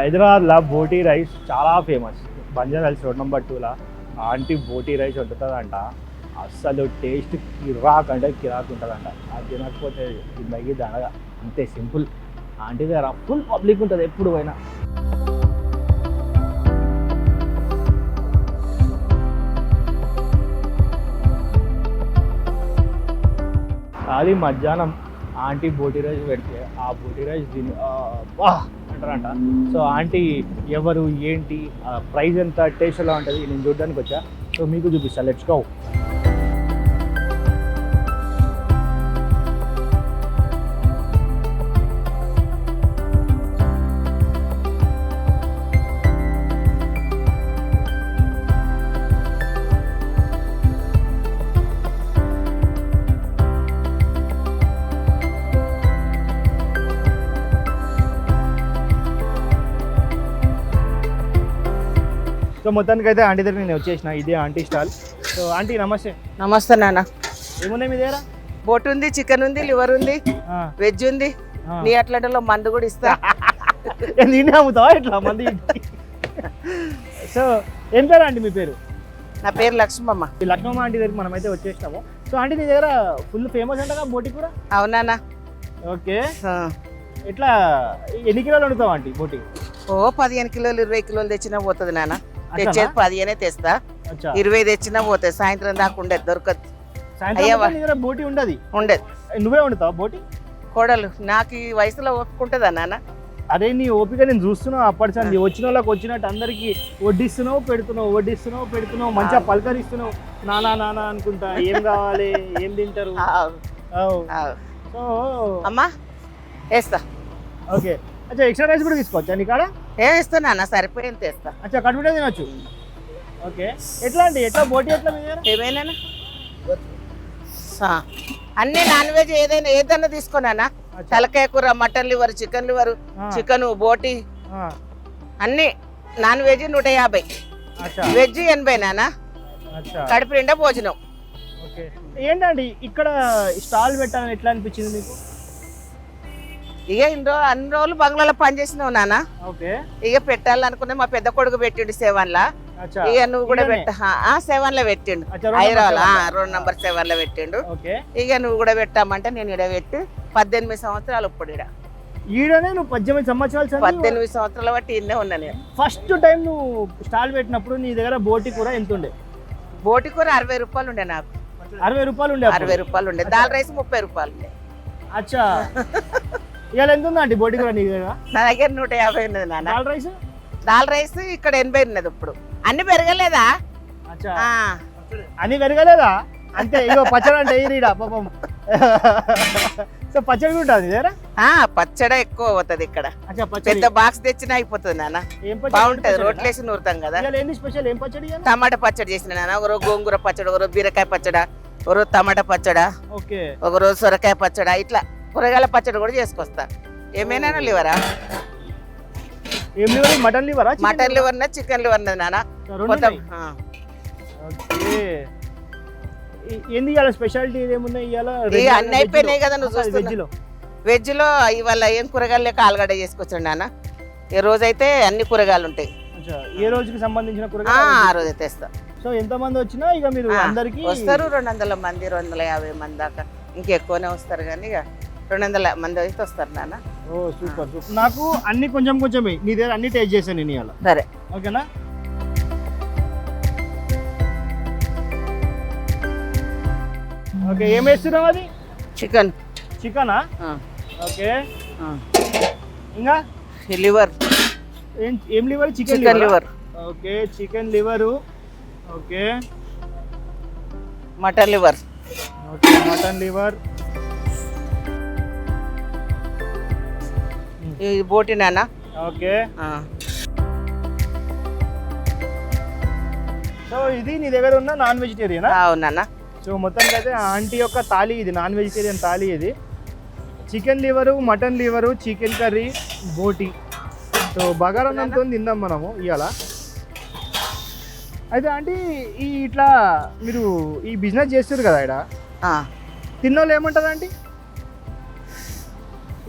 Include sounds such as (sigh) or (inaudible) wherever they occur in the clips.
హైదరాబాద్లో బోటీ రైస్ చాలా famous. Banjara Hills road number టూలో ఆంటీ బోటీ రైస్ వండుతుందంట. అస్సలు టేస్ట్ కిరాక్ అంటే కిరాక్ ఉంటుందంట. అది తినకపోతే జిందగీ దనగా అంతే సింపుల్. ఆంటీ దగ్గర ఫుల్ పబ్లిక్ ఉంటుంది ఎప్పుడు పోయినా. అది మధ్యాహ్నం ఆంటీ బోటీ రైస్ పెడితే ఆ బోటీ రైస్ తిని వా అంటారంట. సో ఆంటీ ఎవరు ఏంటి ప్రైస్ ఎంత టేస్ట్ ఎలా ఉంటుంది నేను చూడడానికి వచ్చా సో మీకు చూపిస్తా. Let's go. సో మొత్తానికి అయితే ఆంటీ దగ్గర నేను వచ్చేసిన ఇదే ఆంటీ స్టాల్. సో ఆంటీ నమస్తే. నమస్తే నాన్న. ఏమున్నాయి మీ దగ్గర? బోట్ ఉంది చికెన్ ఉంది లివర్ ఉంది వెజ్ ఉంది. నీ అట్లలో మందు కూడా ఇస్తా. (laughs) నేనే అమ్ముతావా ఇట్లా మంది సో ఏం పేరు ఆంటీ మీ పేరు? నా పేరు లక్ష్మమ్మ. ఈ లక్నో ఆంటీ దగ్గరికి మనం అయితే వచ్చేసినాము. సో ఆంటీ నీ దగ్గర ఫుల్ ఫేమస్ అంటగా బోటి కూడా? అవునానా ఓకే. ఎట్లా ఎన్ని కిలోలు వండుతావు ఆంటీ బోటి? ఓ పదిహేను కిలోలు ఇరవై కిలోలు తెచ్చినా పోతుంది నాన్న? తెచ్చేది పదిహేనే తెస్తా. ఇరవై తెచ్చినా పోతుంది సాయంత్రం దాకా ఉండేది దొరకదు. బోటి ఉండదు? ఉండేది. నువ్వే వండుతావు బోటి? కోడలు నాకు ఈ వయసులో ఒప్పుకుంటుందా నాన్న? అదే నీ ఓపిక నేను చూస్తున్నావు అప్పటి సంది. వచ్చిన వాళ్ళకి వచ్చినట్టు అందరికి వడ్డిస్తున్నావు పెడుతున్నావు వడ్డిస్తున్నావు పెడుతున్నావు మంచిగా పలకరిస్తున్నావు. నానా నానా అనుకుంటా ఏం కావాలి ఏం తింటారు? అమ్మా వేస్తా. ఓకే. అచ్చా ఎక్స్ట్రా రైస్ కూడా తీసుకోవచ్చా నీ కాడ? ఏం ఇస్తా నాన్న సరిపోయింది తెస్తా. అచ్చా కడుపుటే తినొచ్చు? ఓకే. ఎట్లా అండి? ఎట్లా బోటి ఎట్లా ఏమైనా అన్ని నాన్ వెజ్ ఏదైనా ఏదైనా తీసుకోనానా. తలకాయ కూర mutton liver chicken liver chicken బోటి. అన్ని నాన్ వెజ్ నూట యాభై. వెజ్ ఎనభై నానా కడుపు నిండా భోజనం. ఏంటండి ఇక్కడ స్టాల్ పెట్టాలని ఎట్లా అనిపించింది మీకు? ఇక ఇన్ని రోజు అన్ని రోజులు బంగ్లాలో పనిచేసినావు నాన్న. ఓకే. ఇక పెట్టాలనుకున్నా మా పెద్ద కొడుకు పెట్టిండు సెవెన్ లా అచ్చా. ఇక నువ్వు కూడా? పెట్ట ఆ సెవెన్లో పెట్టిండు. హైదరాబాద్. రోడ్ నంబర్ సెవెన్లో పెట్టిండు. ఇక నువ్వు కూడా పెట్టామంటే నేను ఇడ పెట్టి. పద్దెనిమిది సంవత్సరాలు ఇప్పుడు ఇడ ఈడనే నువ్వు పద్దెనిమిది సంవత్సరాలు పద్దెనిమిది సంవత్సరాల బట్టి ఇన్నే ఉన్నా నేను. ఫస్ట్ టైం నువ్వు స్టాల్ పెట్టినప్పుడు నీ దగ్గర బోటి కూర ఎంత ఉండే? బోటి కూర అరవై రూపాయలు ఉండే నాకు. అరవై రూపాయలు ఉండే. అరవై రూపాయలు ఉండే. దాల్ రైస్ ముప్పై రూపాయలు ఉండే. అచ్చా. (laughs) ఇవాళ ఎంత ఉందా అండి బోటి కూర నీ దగ్గర నా దగ్గర నూట యాభై ఉన్నది నాన్న. దాల్ రైస్? దాల్ రైస్ ఇక్కడ ఎనభై ఉన్నది ఇప్పుడు. అన్ని పెరగలేదా? అచ్చా. ఆ, అని పెరగలేదా? అంతే ఇగో పచ్చడి అంటే ఈరీడ పాపం. సో పచ్చడి కూడా ఉంటుంది ఆ, పచ్చడి ఎక్కువ అవుతుంది ఇక్కడ. అచ్చా పచ్చడి. పెద్ద బాక్స్ తెచ్చినా అయిపోతుంది నాన్న. ఏం పచ్చడి బాగుంటది ఏం రోట్లు పచ్చడి? వేసి నూరుతాం కదా. ఇవాళ ఏంది స్పెషల్ ఏం పచ్చడి ఇవాళ? టమాటా పచ్చడి చేసిన నాన్న. ఒకరోజు గోంగూర పచ్చడి ఒకరోజు బీరకాయ పచ్చడా ఒకరోజు టమాటా పచ్చడా ఓకే. ఒకరోజు సొరకాయ పచ్చడా ఇట్లా. కూరగాయల పచ్చడి కూడా చేసుకొస్తా. ఏమైనా లివరా? ఏం లివర్? మటన్ లివరా మటన్ లివర్? చికెన్ లివర్ నాన్న? మొత్తం ఏంది ఇవాళ స్పెషాలిటీ ఏమున్నాయి ఇవాళ ఇక అన్ని అయిపోయినాయి కదా నువ్వు చూస్తున్నా. వెజ్లో వెజ్లో ఇవాళ ఏం కూరగాయలు లేక ఆలుగడ్డ చేసుకొచ్చండి నాన్న. ఈ రోజు అయితే అన్ని కూరగాయలు ఉంటాయి. ఏ రోజుకి సంబంధించిన ఆ, కూరగాయలు? ఆ రోజు తెస్తా. సో ఎంత మంది వచ్చినా ఇక మీరు అందరికి వస్తారు రెండు వందల మంది రెండు వందల యాభై మంది దాకా. ఇంకెక్కువనే వస్తారు కానీ ఇక. రెండు వందల మంది అయితే వస్తారు నాన్న. ఓ సూపర్ సూపర్. నాకు అన్ని కొంచెం కొంచెమే నీ దగ్గర అన్ని టేస్ట్ చేశాను నేను ఇవాళ సరే. ఓకేనా? ఓకే ఏం వేస్తున్నావు అది? చికెన్. చికెనా? ఓకే. ఇంకా? లివర్. ఏం ఏం liver? Chicken chicken liver. Okay chicken liver. Okay. Mutton liver. Okay mutton liver. ఇది బోటి నాన్న ఓకే. సో ఇది నీ దగ్గర ఉన్న నాన్ వెజిటేరియనా? అవునన్నా సో మొత్తానికి అయితే ఆంటీ యొక్క థాలీ ఇది నాన్ వెజిటేరియన్ థాలీ ఇది. Chicken liver mutton liver chicken curry బోటి. సో బగారన్నంతో తిందాం మనము ఇవాళ అయితే ఆంటీ ఈ ఇట్లా మీరు ఈ బిజినెస్ చేస్తారు కదా ఇక్కడ. తిన్నోళ్ళు ఏమంటారు ఆంటీ?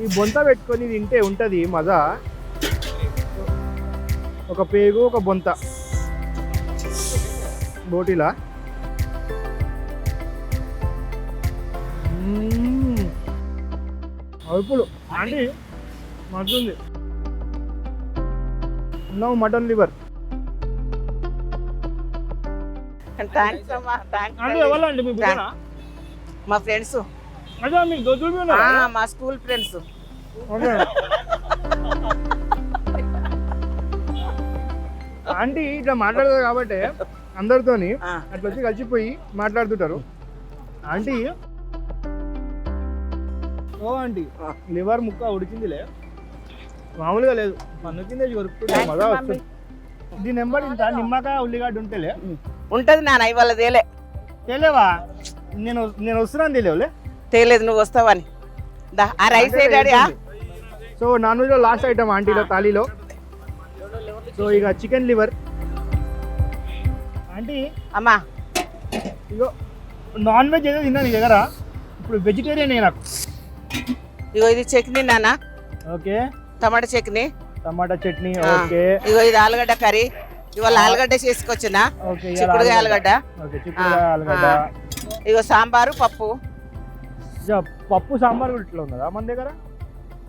ఈ బొంత పెట్టుకొని తింటే ఉంటుంది మజా. ఒక పేగు ఒక బొంత. బోటీలా. అరుపులు ఆంటీ మంటుంది ఉన్నావు మటన్ లివర్. థ్యాంక్స్ అమ్మా అంటే థ్యాంక్స్ మా ఫ్రెండ్స్. మా స్కూల్ ఫ్రెండ్స్. ఓకే. (laughs) ఆంటీ ఇట్లా మాట్లాడదు కాబట్టి అందరితోని అట్లా వచ్చి కలిసిపోయి మాట్లాడుతుంటారు. ఆంటీ. ఓ ఆంటీ లివర్ ముక్క ఉడికిందిలే. మామూలుగా లేదు. పన్ను కింద మజా. వస్తుంది. దీని ఎంబడి ఇంత నిమ్మకాయ ఉల్లిగడ్డ ఉంటేలే. ఉంటది నాన్న ఇవాళ తేలే. తెలియవా నేను నేను వస్తున్నాను తెలియవులే తేలేదు నువ్వు వస్తావని. దా ఆ రైస్ సో నాన్ వెజ్లో లాస్ట్ ఐటమ్ ఆంటీలో థాలీలో. సో ఇక చికెన్ లివర్. ఆంటీ అమ్మా. ఇగో నాన్ వెజ్ ఏదో తిన్నా నీ దగ్గర. ఇప్పుడు వెజిటేరియన్ నాకు. ఇగో ఇది చట్నీ నాన్న. ఓకే. టమాటా చట్నీ. టమాటా చట్నీ. ఓకే. ఇగో ఇది ఆలుగడ్డ కర్రీ. ఇవాళ ఆలుగడ్డ చేసుకొచ్చిన. చిక్కుడుగా ఆలుగడ్డ. ఇగో సాంబారు పప్పు. పప్పు సాంబార్ కూడా ఇట్లా ఉన్నదా మన దగ్గర?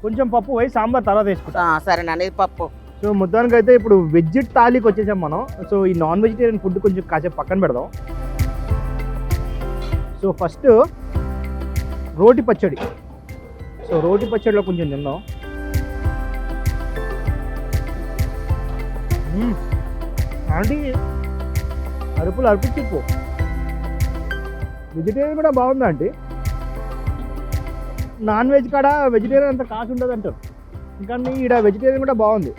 కొంచెం పప్పు పోయి సాంబార్ తర్వాత వేసుకుంటాం. సరే ఇది పప్పు. సో మొత్తానికి అయితే ఇప్పుడు వెజ్ థాలీకి వచ్చేసాం మనం. సో ఈ నాన్ వెజిటేరియన్ ఫుడ్ కొంచెం కాసేపు పక్కన పెడదాం. సో ఫస్ట్ రోటి పచ్చడి. సో రోటి పచ్చడిలో కొంచెం తిందాం. ఆంటీ అరుపులు అర్పించిపో వెజిటేరియన్ కూడా బాగుందా ఆంటీ? నాన్ వెజ్ కాడ వెజిటేరియన్ అంత కాసు ఉండదు అంటారు. కానీ ఈడ వెజిటేరియన్ కూడా బాగుంది.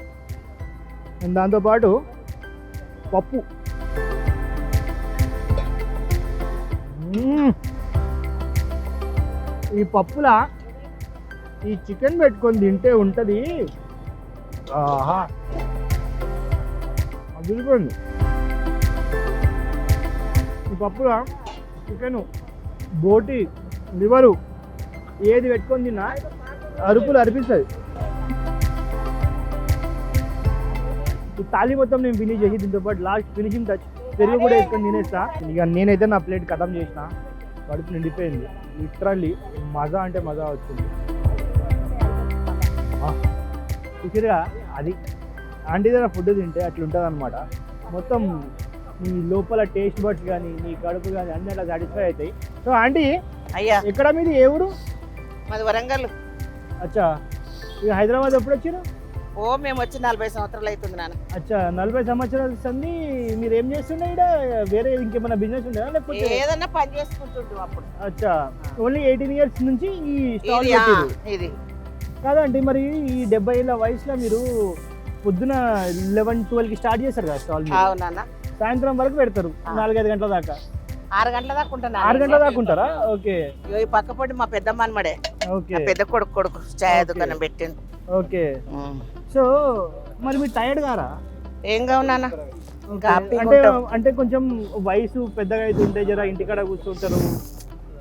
అండ్ దాంతోపాటు పప్పు. ఈ పప్పులా ఈ చికెన్ పెట్టుకొని తింటే ఉంటుంది. ఆహా. అదిరిపోయింది. ఈ పప్పులా చికెను బోటి లివరు ఏది పెట్టుకొని తిన్నా అరుపులు అరిపిస్తుంది. ఈ తాళి మొత్తం నేను ఫినిష్ చేసి దీంతో పాటు లాస్ట్ ఫినిషింగ్ టచ్ పెరుగు కూడా వేసుకొని తినేస్తా. ఇక నేనైతే నా ప్లేట్ ఖతం చేసిన. కడుపు నిండిపోయింది. లిటరల్లీ మజా అంటే మజా వచ్చింది. చూసిరుగా అది. ఆంటీ దగ్గర ఫుడ్ తింటే అట్లా ఉంటుంది అనమాట మొత్తం నీ లోపల టేస్ట్ బడ్స్ కానీ నీ కడుపు కానీ అన్ని అట్లా సాటిస్ఫై అవుతాయి. సో ఆంటీ అయ్యా. ఎక్కడ మీది? ఏ ఊరు? మాది వరంగల్ అచ్చా. ఇక హైదరాబాద్ ఎప్పుడు వచ్చారు? ఓ మేము వచ్చి నలభై సంవత్సరాలు అవుతుంది నాన్న. అచ్చా నలభై సంవత్సరాల సంది మీరు ఏం చేస్తుండే ఇక్కడ వేరే ఇంకేమైనా బిజినెస్ ఉండేనా లేకపోతే? ఏదన్నా పని చేసుకుంటుంటాం అప్పుడు. అచ్చా. ఓన్లీ ఎయిటీన్ ఇయర్స్ నుంచి ఈ స్టాల్ ఇది ఆ, పెట్టారు ఇది. కాదండి మరి ఈ డెబ్బై ఏళ్ళ వయసులో మీరు పొద్దున లెవెన్ ట్వెల్వ్కి స్టార్ట్ చేస్తారు కదా స్టాల్. అవునన్న సాయంత్రం వరకు పెడతారు. నాలుగైదు గంటల దాకా. ఆరు గంటల దాకా ఉంటాను ఆరు గంటల దాకా ఉంటారా? ఓకే. ఇగో ఈ పక్క పొడి మా పెద్దమ్మ అనమాడే ఓకే. పెద్ద కొడుకు కొడుకు ఛాయ్. దుకాణం పెట్టిండు. ఓకే. ఉమ్. సో మరి మీరు టైర్డ్ గారా? ఏం కావు నాన్న. ఓకే. హ్యాపీగా అంటే ఉంటాం. అంటే కొంచెం వయసు పెద్దగా అవుతుంటే జర ఇంటికాడ కూర్చుంటారు.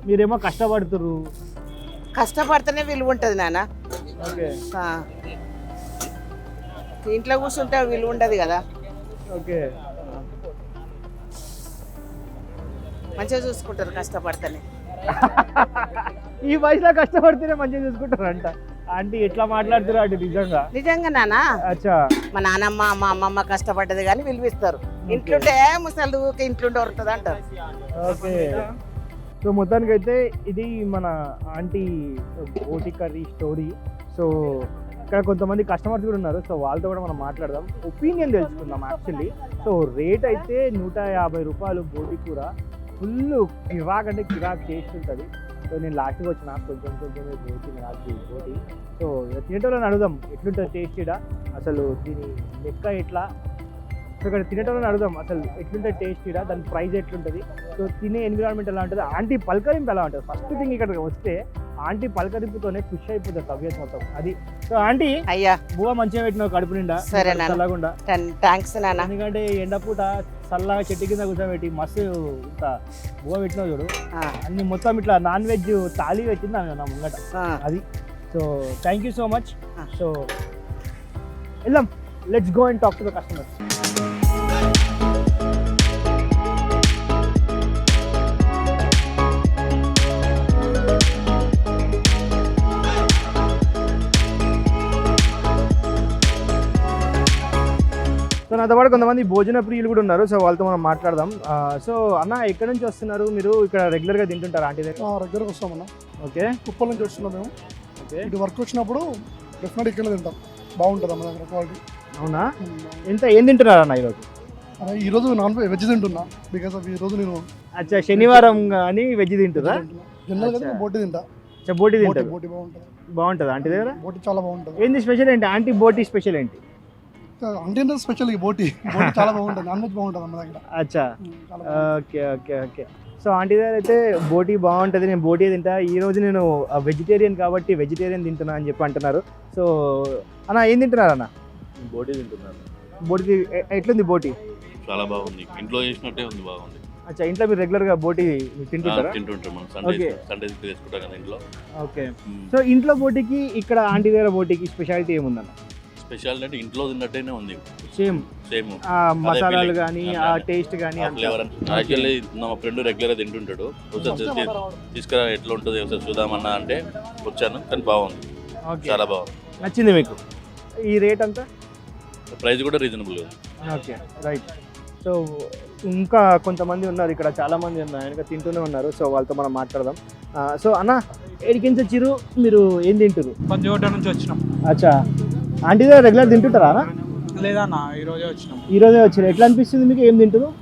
మీరేమో కష్టపడుతురు కష్టపడితేనే విలువ ఉంటుంది నాన్న. ఓకే. ఆ. ఇంట్లో కూర్చుంటే విలువ ఉండదు కదా. ఓకే. మంచిగా చూసుకుంటారు కష్టపడితేనే. (laughs) ఈ వయసులో కష్టపడితేనే మంచిగా చూసుకుంటారంట. ఆంటీ ఎట్లా మాట్లాడుతారు అంటే నిజంగా? నిజంగా నాన్న అచ్చా. మా నానమ్మ మా అమ్మమ్మ కష్టపడ్డది కానీ విలువిస్తారు. ఇంట్లుంటే ముసలి ఇంట్లుంటే వరుతుంది అంటారు. ఓకే. సో మొత్తానికి అయితే ఇది మన ఆంటీ ఓటి కర్రీ స్టోరీ. సో ఇక్కడ కొంతమంది కస్టమర్స్ కూడా ఉన్నారు. సో వాళ్ళతో కూడా మనం మాట్లాడదాం. ఒపీనియన్ తెలుసుకుందాం యాక్చువల్లీ. సో రేట్ అయితే నూట యాభై రూపాయలు బోటి కూర. ఫుల్ కిరాక్ అంటే కిరాక్ టేస్ట్ ఉంటుంది సో నేను లాస్ట్కి వచ్చిన కొంచెం కొంచెం బోటి నాకు పోటీ. సో తినేటోళ్ళని అడుగుదాం ఎట్లుంటుంది టేస్ట్ ఇడ అసలు దీని లెక్క ఎట్లా? సో ఇక్కడ తినేటోళ్ళని అడుగుదాం అసలు ఎట్లుంటుంది టేస్ట్ ఇడ దాని ప్రైస్ ఎట్లుంటుంది? సో తినే ఎన్విరాన్మెంట్ ఎలా ఉంటుంది? ఆంటీ పలకరింపు ఎలా ఉంటుంది? ఫస్ట్ థింగ్ ఇక్కడికి వస్తే ఆంటీ పలకరింపుతోనే ఖుషి అయిపోతుంది తవ్యత మొత్తం. అది సో ఆంటీ అయ్యా. బువ్వ మంచిగా పెట్టినావు కడుపు నిండా. సరే. చల్లకుండా థ్యాంక్స్ నాన్న. ఎందుకంటే ఎండపూట చల్లగా చెట్టు కింద కూర్చోబెట్టి మస్తు ఇంత బువ్వ పెట్టినావు చూడు. అన్ని మొత్తం ఇట్లా నాన్ వెజ్ తాళి పెట్టింది నా ముంగట. అది. So thank you so much. So వెళ్దాం. Let's go and talk to the customer so నాతో పాటు కొంతమంది భోజన ప్రియులు కూడా ఉన్నారు. సో వాళ్ళతో మనం మాట్లాడదాం. సో అన్న ఎక్కడి నుంచి వస్తున్నారు? మీరు ఇక్కడ రెగ్యులర్గా తింటుంటారా? ఆంటీ దగ్గర రెగ్యులర్గా వస్తామన్నా. ఓకే. కుప్పల నుంచి వస్తున్నాం మేము. ఓకే. ఇటు వర్క్ వచ్చినప్పుడు డెఫినెట్ ఇక్కడ తింటాం. బాగుంటుంది అమ్మ దగ్గర క్వాలిటీ. అవునా? ఎంత ఏం తింటున్నారు అన్న ఈరోజు అదే ఈ రోజు నాన్ వెజ్ తింటున్నా. బికాస్ ఆఫ్ ఈ రోజు నేను అచ్చా శనివారం కానీ వెజ్ తింటురా? జనరల్గా అచ్చా. నేను బోటి తింటా. అచ్చా బోటి బోటి తింటారు. బోటి బాగుంటుంది. బాగుంటుంది? ఆంటీ దగ్గర? బోటి చాలా బాగుంటుంది. ఏంది స్పెషల్ ఏంటి? ఆంటీ బోటి స్పెషల్ ఏంటి? అంటే స్పెషల్ ఈ బోటి. బోటి చాలా బాగుంటుంది నాన్ వెజ్ బాగుంటుంది అమ్మ దగ్గర. అచ్చా. Okay okay okay. So aunty దగ్గర అయితే బోటీ బాగుంటుంది నేను బోటీ తింటా. ఈ రోజు నేను వెజిటేరియన్ కాబట్టి వెజిటేరియన్ తింటున్నా అని చెప్పి అంటున్నారు. సో అన్న ఏం తింటున్నారు అన్న? బోటి తింటున్నాను. బోటి ఎట్లుంది బోటి? చాలా బాగుంది. ఇంట్లో చేసినట్టే ఉంది బాగుంది. అచ్చా ఇంట్లో మీరు రెగ్యులర్గా బోటి తింటుంటారా? తింటుంటాం మనం. సండే సండే చేసుకుంటాం కదా ఇంట్లో. ఓకే. సో ఇంట్లో బోటికి ఇక్కడ ఆంటీ దగ్గర బోటికి స్పెషాలిటీ ఏముందన్న? స్పెషల్ అంటే ఇంట్లో తిన్నట్టేనే ఉంది. సేమ్. సేమ్. ఆ మసాలాలు. కానీ ఆ. టేస్ట్ కానీ ఫ్లేవర్ యాక్చువల్లీ మా ఫ్రెండ్ రెగ్యులర్ తింటుంటాడు. ఒకసారి. తీసుకురా ఎట్లా ఉంటుంది? ఒకసారి చూద్దామన్నా అంటే వచ్చాను కానీ బాగుంది. ఓకే చాలా బాగుంది. నచ్చింది మీకు? ఈ రేట్ అంతా? ప్రైస్ కూడా రీజనబుల్. ఓకే రైట్ సో ఇంకా కొంతమంది ఉన్నారు ఇక్కడ చాలా మంది ఉన్నారు ఇంకా తింటూనే ఉన్నారు. సో వాళ్ళతో మనం మాట్లాడదాం. సో అన్న ఏడికించి వచ్చిర్రు మీరు ఏం తింటారు పంజోట నుంచి వచ్చినాం. అచ్చా. ఆంటీ దగ్గర రెగ్యులర్ తింటుంటారా లేదన్నా ఈ రోజే వచ్చినాం. ఈ రోజే వచ్చారు ఎట్లా అనిపిస్తుంది మీకు? ఏం తింటారు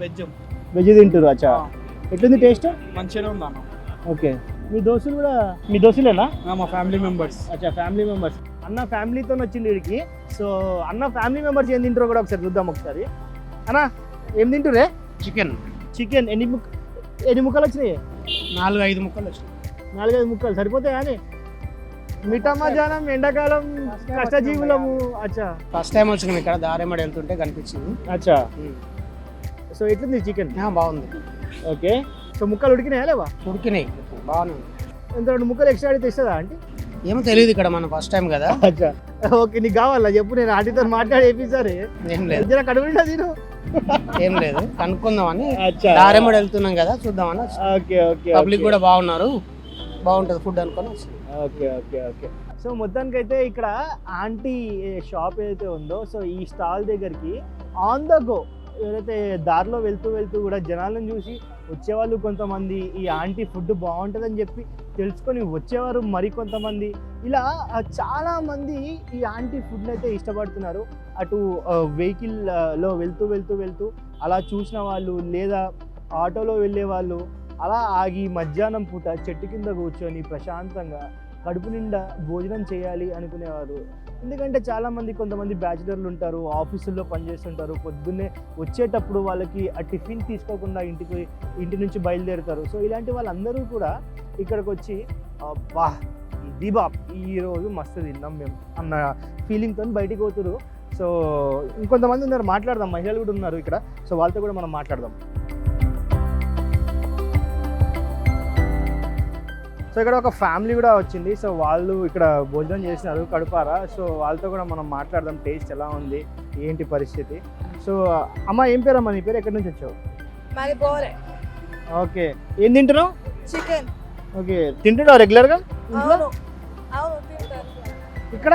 వెజ్. వెజ్ తింటారు అచ్చా. ఎట్లుంది టేస్ట్? మంచిగానే ఉంది అన్న ఓకే. మీ దోస్తులు కూడా మీ దోస్తులేనా? ఆ, మా ఫ్యామిలీ మెంబర్స్. అచ్చా ఫ్యామిలీ మెంబర్స్. అన్న ఫ్యామిలీతో వచ్చింది వీడికి. సో అన్న ఫ్యామిలీ మెంబర్స్ ఏం తింటారో కూడా ఒకసారి చూద్దాం ఒకసారి. అన్న ఏం తింటురే చికెన్. చికెన్ ఎన్ని ముక్క ఎన్ని ముక్కలు వచ్చినాయి? నాలుగు ఐదు ముక్కలు వచ్చినాయి. నాలుగైదు ముక్కలు. సరిపోతాయా అని? మిఠా మధ్యాహ్నం ఎండాకాలం కష్టజీవులము. అచ్చా. ఫస్ట్ టైం వచ్చినాం ఇక్కడ దారేమడి వెళ్తుంటే కనిపించింది. అచ్చా. సో ఎట్లుంది చికెన్ బాగుంది. ఓకే. సో ముక్కలు ఉడికినాయా లేవా? ఉడికినాయి. బాగానే ఉంది ఎంత రెండు ముక్కలు ఎక్స్ట్రా అడిగితే ఇస్తుందా ఆంటీ? ఏమో తెలియదు ఇక్కడ మన ఫస్ట్ టైం కదా. అచ్చా. ఓకే నీకు కావాలా? చెప్పు నేను ఆంటీతో మాట్లాడి వేపిస్తారే ఏం లేదు. కడుగుంటా తిను. ఏం లేదు. కనుక్కుందామని. దారేమడి వెళ్తున్నాం కదా చూద్దామని. ఓకే ఓకే పబ్లిక్ కూడా బాగున్నారు. బాగుంటుంది ఫుడ్ అనుకొని ఓకే ఓకే ఓకే. సో మొత్తానికి అయితే ఇక్కడ ఆంటీ షాప్ ఏదైతే ఉందో సో ఈ స్టాల్ దగ్గరికి ఆన్ ద గో ఎవరైతే దారిలో వెళ్తూ వెళ్తూ కూడా జనాలను చూసి వచ్చేవాళ్ళు కొంతమంది ఈ ఆంటీ ఫుడ్ బాగుంటుందని చెప్పి తెలుసుకొని వచ్చేవారు మరికొంతమంది ఇలా చాలామంది ఈ ఆంటీ ఫుడ్ని అయితే ఇష్టపడుతున్నారు. అటు వెహికల్లో వెళ్తూ వెళ్తూ వెళ్తూ అలా చూసిన వాళ్ళు లేదా ఆటోలో వెళ్ళే వాళ్ళు అలా ఆగి మధ్యాహ్నం పూట చెట్టు కింద కూర్చొని ప్రశాంతంగా కడుపు నిండా భోజనం చేయాలి అనుకునేవారు. ఎందుకంటే చాలామంది కొంతమంది బ్యాచిలర్లు ఉంటారు ఆఫీసుల్లో పనిచేస్తుంటారు. పొద్దున్నే వచ్చేటప్పుడు వాళ్ళకి ఆ టిఫిన్ తీసుకోకుండా ఇంటికి ఇంటి నుంచి బయలుదేరుతారు. సో ఇలాంటి వాళ్ళందరూ కూడా ఇక్కడికి వచ్చి బా ఇది బాప్ మస్తు తిన్నాం మేము అన్న ఫీలింగ్తో బయటికి పోతురు. సో ఇంకొంతమంది ఉన్నారు మాట్లాడదాం. మహిళలు కూడా ఉన్నారు ఇక్కడ. సో వాళ్ళతో కూడా మనం మాట్లాడదాం. సో ఇక్కడ ఒక ఫ్యామిలీ కూడా వచ్చింది. సో వాళ్ళు ఇక్కడ భోజనం చేసినారు కడుపారా? సో వాళ్ళతో కూడా మనం మాట్లాడదాం టేస్ట్ ఎలా ఉంది ఏంటి పరిస్థితి? సో అమ్మ ఏం పేరు అమ్మ నీ పేరు? ఎక్కడి నుంచి వచ్చావు? మాది బోరే ఓకే. ఏం తింటున్నావు? చికెన్. ఓకే. తింటున్నావు రెగ్యులర్గా? ఇంట్లో? ఇక్కడ?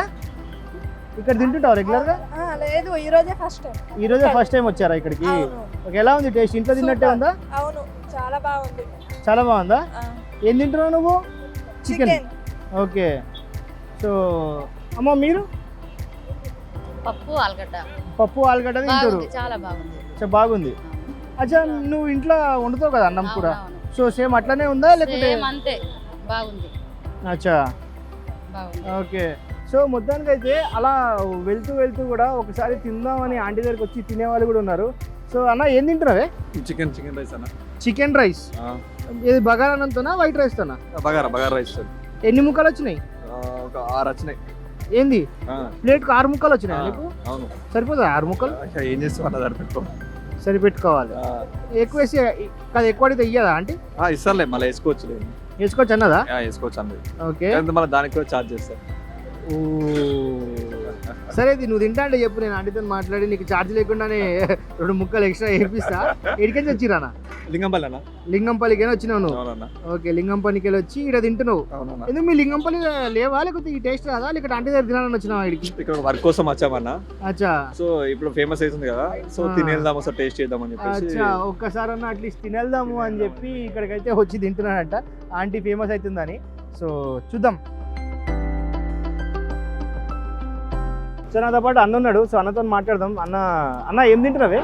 ఇక్కడ తింటుంటావు రెగ్యులర్గా? లేదు ఈ రోజే ఫస్ట్ టైం. ఈ రోజే ఫస్ట్ టైం వచ్చారా ఇక్కడికి? ఓకే ఎలా ఉంది టేస్ట్? ఇంట్లో తిన్నట్టే. ఉందా? అవును చాలా బాగుంది. చాలా బాగుందా? ఏం తింటున్నావు నువ్వు? Chicken okay. సో అమ్మ మీరు? పప్పు ఆలుగడ్డ. పప్పు ఆలుగడ్డ తింటారు. చాలా బాగుంది. సో బాగుంది. అచ్చా నువ్వు ఇంట్లో వండుతావు కదా అన్నం అవునవును. సో సేమ్ అట్లానే ఉందా లేకపోతే సేమ్ అంతే. బాగుంది. అచ్చా. బాగుంది. ఓకే. సో మొత్తానికి అయితే అలా వెళ్తూ వెళ్తూ కూడా ఒకసారి తిందామని ఆంటీ దగ్గరికి వచ్చి తినేవాళ్ళు కూడా ఉన్నారు. సో అన్న ఏం తింటున్నావే? చికెన్ చికెన్ రైస్ అన్న. Chicken rice. ఇది బగారా అన్నంతోనా వైట్ రైస్తోనా బగారా బగారా రైస్ ఎన్ని ముక్కలు వచ్చినాయి? ఒక ఆరు వచ్చినాయి. ఏంది? ప్లేట్కి ఆరు ముక్కలు వచ్చినాయి నీకు? అవును. ఆరు ముక్కలు? ఏం చేస్తాం అన్న సరిపెట్టుకో సరిపెట్టుకోవాలి. ఎక్కువ వేసి కాదు ఎక్కువ అడిగితే ఇయ్యదా ఆంటీ? ఇస్తారులే మళ్ళీ వేసుకోవచ్చు వేసుకోవచ్చు అన్నదా? వేసుకోవచ్చు అన్నది. ఓకే. మళ్ళీ దానికి కూడా ఛార్జ్ చేస్తారు ఓ సరే ఇది నువ్వు తింటా అంటే చెప్పు నేను ఆంటీతో మాట్లాడి నీకు ఛార్జ్ లేకుండానే రెండు ముక్కలు ఎక్స్ట్రా వేపిస్తా ఎడికెళ్ళి వచ్చిరానా లింగంపల్లి అన్న. లింగంపల్లికి వచ్చినావు నువ్వు? ఓకే లింగంపల్లికి వెళ్ళి వచ్చి ఇక్కడ తింటున్నావు. ఎందుకు మీ లింగంపల్లి లేవా? లేకపోతే ఈ టేస్ట్ రాదా? లేకపోతే ఆంటీ దగ్గర తినాలని వచ్చినావా ఇక్కడికి? ఇక్కడ వర్క్ కోసం వచ్చామన్నా. అచ్చా. సో ఇప్పుడు ఫేమస్ అవుతుంది కదా. సో. తినేద్దాం ఒకసారి టేస్ట్ చేద్దామని చెప్పేసి. అచ్చా ఒక్కసారి అన్న అట్లీస్ట్ తినేద్దాము అని చెప్పి ఇక్కడికైతే వచ్చి తింటున్నాడంట. ఆంటీ ఫేమస్ అవుతుందని. సో చూద్దాం. సో నాతో పాటు అన్న ఉన్నాడు. సో అన్నతో మాట్లాడదాం. అన్న అన్న ఏం తింటున్నావే?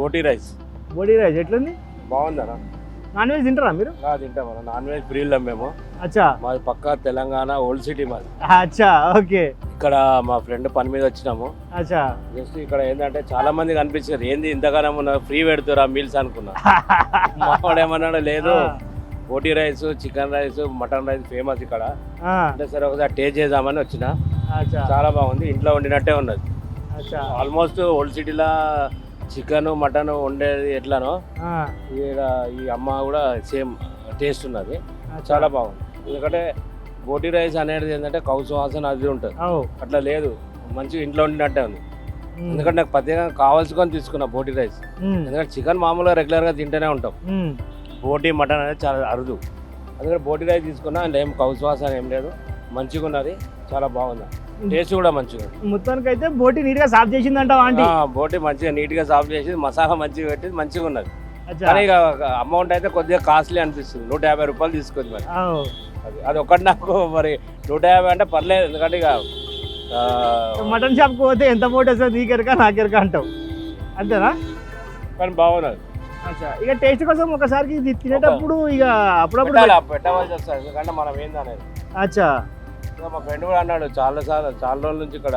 బోటీ రైస్. బోడీ రైస్. ఎట్లుంది? బాగుందన్న నాన్ వెజ్ తింటారా మీరు? తింటాం నాన్ వెజ్ ప్రియులం మేము. అచ్చా. మాది పక్క తెలంగాణ ఓల్డ్ సిటీ మాది. అచ్చా ఓకే. ఇక్కడ మా ఫ్రెండ్ పని మీద వచ్చినాము. అచ్చా. జస్ట్ ఇక్కడ ఏంటంటే చాలా మంది కనిపించారు ఏంది ఇంతగానం ఫ్రీ పెడుతురా మీల్స్ అనుకున్నా. (laughs) మావాడు ఏమన్నాడు లేదు బోటీ rice chicken rice mutton rice famous ఇక్కడ. అంటే సరే ఒకసారి టేస్ట్ చేద్దామని వచ్చిన. చాలా బాగుంది. ఇంట్లో వండినట్టే ఉన్నది. ఆల్మోస్ట్ ఓల్డ్ సిటీలో చికెన్ మటన్ వండేది ఎట్లానో ఈడ ఈ అమ్మ కూడా సేమ్ టేస్ట్ ఉన్నది. చాలా బాగుంది. ఎందుకంటే బోటీ రైస్ అనేది ఏంటంటే కౌసు వాసన అది ఉంటుంది. అట్లా లేదు. మంచిగా ఇంట్లో వండినట్టే ఉంది. ఎందుకంటే నాకు ప్రత్యేకంగా కావాల్సుకొని తీసుకున్నా బోటీ రైస్. ఎందుకంటే చికెన్ మామూలుగా రెగ్యులర్గా తింటూనే ఉంటాం. బోటీ మటన్ అనేది చాలా అరుదు. అందుకని బోటీ రైస్ తీసుకున్నా అండ్ ఏం కౌసు వాసన ఏం లేదు. మంచిగా ఉన్నది. చాలా బాగుంది. టేస్ట్ కూడా మంచిగా మొత్తానికి అయితే బోటి నీట్గా సాఫ్ చేసిందంటావా ఆంటీ. ఆ, బోటీ మంచిగా నీట్గా సాఫ్ చేసి మసాలా మంచిగా పెట్టి మంచిగా ఉన్నది. కానీ ఇక అమౌంట్ అయితే కొద్దిగా కాస్ట్లీ అనిపిస్తుంది. నూట యాభై రూపాయలు తీసుకుంది మరి. అది ఒకటి నాకు మరి నూట యాభై అంటే పర్లేదు. ఎందుకంటే ఇక మటన్ షాప్కు పోతే ఎంత ఫోటో వస్తుంది నీకెరక నాకెరక అంటావు. అంతేనా? కానీ బాగున్నది. ఇక టేస్ట్ కోసం ఒకసారికి ఇది తినేటప్పుడు ఇక అప్పుడప్పుడు పెట్టవలసి వస్తుంది. ఎందుకంటే మనం ఏంది అనేది అచ్చా మా ఫ్రెండ్ కూడా అన్నాడు చాలా సార్లు చాలా రోజుల నుంచి ఇక్కడ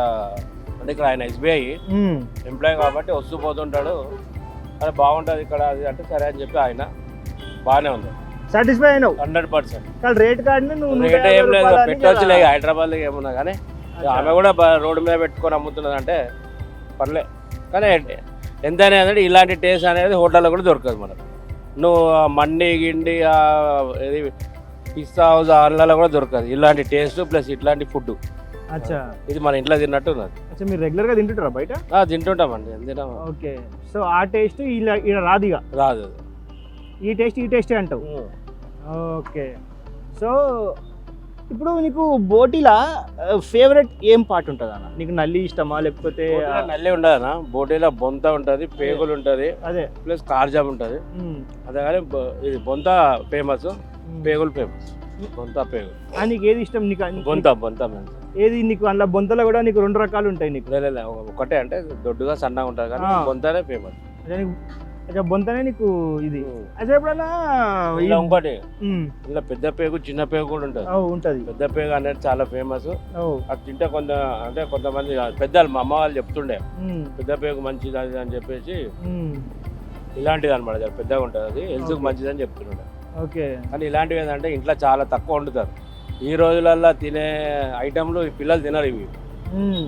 అంటే ఇక్కడ ఆయన ఎస్బీఐ ఎంప్లాయ్ కాబట్టి వస్తూ పోతుంటాడు. అది బాగుంటుంది ఇక్కడ అది అంటే సరే అని చెప్పి ఆయన బాగానే ఉంది. సాటిస్ఫై అయినావు? Hundred percent. కానీ రేట్ కార్డుని నువ్వు రేట్ ఏం లేదు పెట్టవచ్చు. లేదు హైదరాబాద్ ఏమున్నా కానీ. ఆమె కూడా రోడ్డు మీద పెట్టుకొని అమ్ముతున్నది అంటే పర్లే. కానీ ఎంతైనా ఏంటంటే ఇలాంటి టేస్ట్ అనేది హోటల్లో కూడా దొరకదు మనకు. నువ్వు మండి గిండి ఆ ఇది పిస్తా హౌస్ అల్లలో కూడా దొరకదు. ఇలాంటి టేస్ట్ ప్లస్ ఇట్లాంటి ఫుడ్. అచ్చా. ఇది మన ఇంట్లో తిన్నట్టు ఉన్నది. అచ్చా మీరు రెగ్యులర్గా తింటుంటారా బయట? తింటుంటామండి. ఎంత తింటాం ఓకే. సో ఆ టేస్ట్ ఇలా ఇలా రాదు ఇక రాదు. ఈ టేస్ట్ ఈ టేస్ట్ అంటావు? ఓకే. సో ఇప్పుడు నీకు బోటీలా ఫేవరెట్ ఏం పార్ట్ ఉంటుంది అన్న నీకు నల్లి ఇష్టమా? లేకపోతే నల్లి ఉండదనా బోటీలో బొంత ఉంటుంది పేగులు ఉంటుంది అదే. ప్లస్ కార్జామ్ ఉంటుంది. అదే కానీ ఇది బొంత ఫేమస్. పేగులు ఫేమస్. బొంత పేగులు ఆ, నీకు ఏది ఇష్టం? నీకు బొంత బొంత ఏది నీకు అందులో బొంతలో కూడా నీకు రెండు రకాలు ఉంటాయి నీకు? ఒకటే అంటే దొడ్డుగా సన్నగా ఉంటుంది కానీ. బొంతనే ఫేమస్. అచ్చా బొంతనే నీకు ఇది. అచ్చా ఎప్పుడన్నా ఇంకోటి. ఇలా పెద్ద పేగు చిన్న పేగు కూడా ఉంటుంది. ఉంటది. పెద్ద పేగు అనేది చాలా ఫేమస్ అది తింటే కొంత అంటే కొంతమంది పెద్దలు మా అమ్మ వాళ్ళు చెప్తుండే. పెద్ద పేగు మంచిది అది అని చెప్పేసి. ఇలాంటిది అనమాట పెద్దగా ఉంటుంది అది. హెల్త్కి. మంచిది అని చెప్తున్నాడు ఓకే. కానీ ఇలాంటివి ఏంటంటే ఇంట్లో చాలా తక్కువ వండుతారు. ఈ రోజులల్లో తినే ఐటమ్లు ఈ పిల్లలు తినరు ఇవి.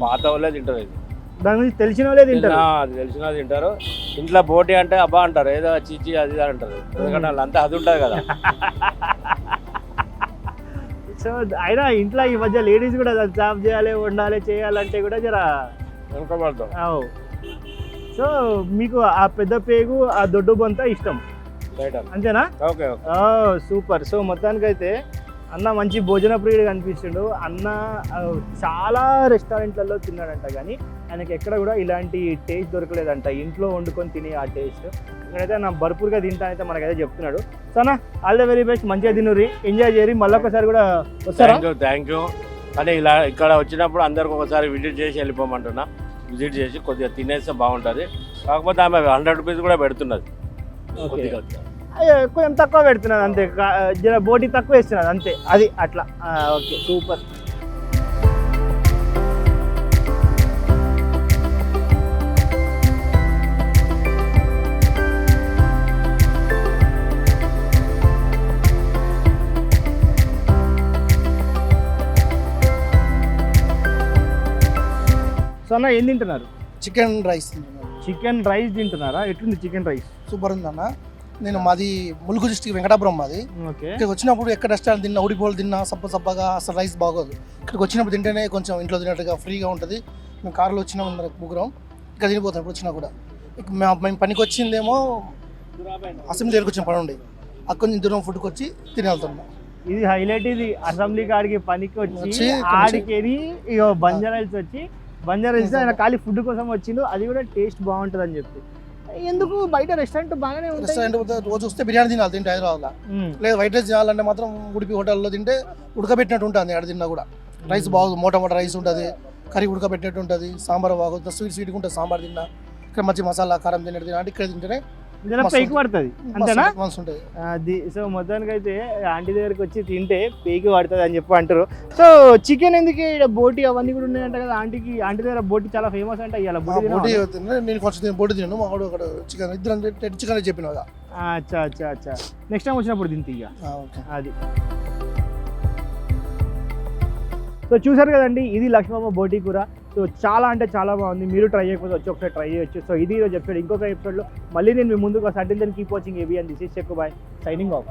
పాత వాళ్ళే తింటారు ఇది. దాని గురించి తెలిసిన వాళ్ళే తింటారు. అది తెలిసిన తింటారు. ఇంట్లో బోటి అంటే అబ్బా అంటారు. ఏదో చిచ్చి అది అంటారు. ఎందుకంటే వాళ్ళంతా అది ఉంటుంది కదా. (laughs) సో అయినా ఇంట్లో ఈ మధ్య లేడీస్ కూడా జాబ్ చేయాలి వండాలి చేయాలంటే కూడా జర వెనుకబడతాం. అవు. సో మీకు ఆ పెద్ద పేగు ఆ దొడ్డు బొంత ఇష్టం. అంతేనా? Okay okay. సూపర్. సో మొత్తానికైతే అన్న మంచి భోజన ప్రియుడు కనిపిస్తుండు అన్న చాలా రెస్టారెంట్లలో తిన్నాడంట కానీ ఆయనకి ఎక్కడ కూడా ఇలాంటి టేస్ట్ దొరకలేదంట. ఇంట్లో వండుకొని తినే ఆ టేస్ట్ ఇక్కడైతే నా భర్పూర్గా తింటా అయితే మనకైతే చెప్తున్నాడు. సో అన్న ఆల్ ద వెరీ బెస్ట్ మంచిగా తినుర్రి ఎంజాయ్ చేయరి మళ్ళీ ఒకసారి కూడా వస్తారా? థ్యాంక్ యూ కానీ ఇలా ఇక్కడ వచ్చినప్పుడు అందరికి ఒకసారి విజిట్ చేసి వెళ్ళిపోమంటున్నా. విజిట్ చేసి కొద్దిగా తినేస్తే బాగుంటుంది. కాకపోతే ఆమె హండ్రెడ్ రూపీస్ కూడా పెడుతున్నది. ఓకే కొద్దిగా. కొంచెం తక్కువ పెడుతున్నది అంతే. జర బోటి తక్కువ వేస్తున్నది అంతే. అది అట్లా. Okay super. సో అన్న ఏం తింటున్నారు? చికెన్ రైస్ చికెన్ రైస్ తింటున్నారా? ఎట్లుంది చికెన్ రైస్? సూపర్ ఉందన్న. నేను మాది ములుగు డిస్టిక్ వెంకటాపురం మాది. ఇక్కడికి వచ్చినప్పుడు ఎక్కడ రెస్టారెంట్ తిన్నా ఉడిపోలు తిన్నా సప్ప సప్పగా అసలు రైస్ బాగోదు. ఇక్కడికి వచ్చినప్పుడు తింటేనే కొంచెం ఇంట్లో తిన్నట్టుగా ఫ్రీగా ఉంటుంది. మేము కార్లో వచ్చినాం అందరం ముగ్గురం. ఇక్కడ తినిపోతాం ఇప్పుడు వచ్చినా కూడా. ఇక మేము పనికి వచ్చిందేమో అసెంబ్లీ దగ్గరికి వచ్చిన పని ఉండి అక్కడ నుంచి దూరం ఫుడ్కి వచ్చి తిని వెళ్తున్నాం ఇది హైలైట్ ఇది. అసెంబ్లీ కాడికి పనికి వచ్చి వచ్చి ఆడికెళ్ళి ఇక బంజారాల్స్ వచ్చి బంజారాల్స్ ఆయన ఖాళీ ఫుడ్ కోసం వచ్చిండు. అది కూడా టేస్ట్ బాగుంటుంది అని చెప్పి. ఎందుకు? బయట రెస్టారెంట్ బాగానే ఉంటాయి. రెస్టారెంట్ రోజు వస్తే బిర్యానీ తినాలి తింటే హైదరాబాద్లో. లేదు వైట్ రైస్ తినాలంటే మాత్రం ఉడిపి హోటల్లో తింటే ఉడకబెట్టినట్టు ఉంటుంది ఆడ తిన్నా కూడా. రైస్ బాగుంది మోటా మోటా రైస్ ఉంటుంది కర్రీ ఉడకబెట్టినట్టు ఉంటుంది సాంబార్ బాగుంది స్వీట్ స్వీట్గా ఉంటుంది సాంబార్ తిన్నా. ఇక్కడ మంచి మసాలా కారం తిన్నట్టు తిన్నా అంటే ఇక్కడ తింటేనే మస్తు పైకి పడుతుంది అంతేనా? సో మొత్తానికి అయితే ఆంటీ దగ్గరికి వచ్చి తింటే పేకి పడుతుంది అని చెప్పి అంటారు. సో చికెన్ ఎందుకు ఇక్కడ బోటి అవన్నీ కూడా ఉన్నాయంట కదా ఆంటీకి ఆంటీ దగ్గర బోటి చాలా ఫేమస్ అంట ఆ బోటి నేను కొంచెం బోటి తిన్నాను మా వాడు అక్కడ చికెన్ ఇద్దరం చికెన్ చెప్పిన అచ్చా అచ్చా అచ్చా. నెక్స్ట్ టైం వచ్చినప్పుడు తింటే ఇక ఓకే. అది. సో చూసారు కదండి ఇది లక్ష్మమ్మ బోటి కూర. సో చాలా అంటే చాలా బాగుంది. మీరు ట్రై చేయకపోతే వచ్చి ఒకసారి ట్రై చేయొచ్చు. సో ఇది ఈరోజు ఎపిసోడ్ ఇంకొక ఎపిసోడ్లో మళ్ళీ నేను మీ ముందుకు till then keep watching ABN this is cheque boy signing of